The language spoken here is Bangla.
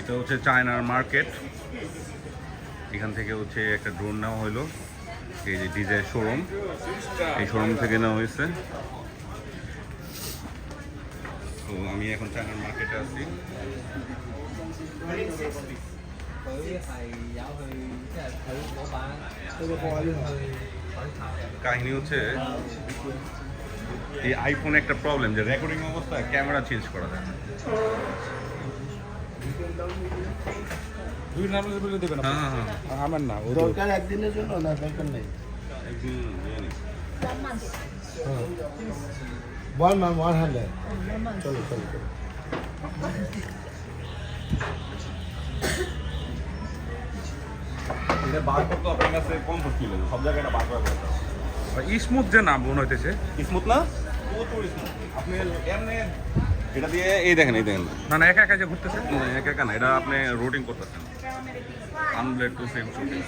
এটা হচ্ছে চায়নার মার্কেট। এখান থেকে হচ্ছে একটা ড্রোন নেওয়া হইল। এই যে ডিজাইন শোরুম। এই শোরুম থেকে নেওয়া হয়েছে তো আমি এখন চায়নার মার্কেটে আছি। কাহিনী হচ্ছে, এই আইফোনে একটা প্রবলেম যে রেকর্ডিং অবস্থায় ক্যামেরা চেঞ্জ করা যায় দুই নাম্বার বলে দেবেন হ্যাঁ হ্যাঁ। আমার না দরকার একদিনের জন্য? না দরকার নেই। একদিন নিয়ে নিই। ওয়ান হান্ড্রেড চলো চলো চলো। এটা বার করতে আপনার কাছে হবে। সব জায়গায় এটা বার করা স্মুথ যে না মনে হইতেছে। স্মুথ না? প্রচুর স্মুথ আপনি এমনি এটা দিয়ে এই দেখেন এই দেখেন। না না একা একা যে ঘুরতেছে? একা একা না এটা আপনি রুটিং করতেছেন। আনব্লেড টু সেম শুটিং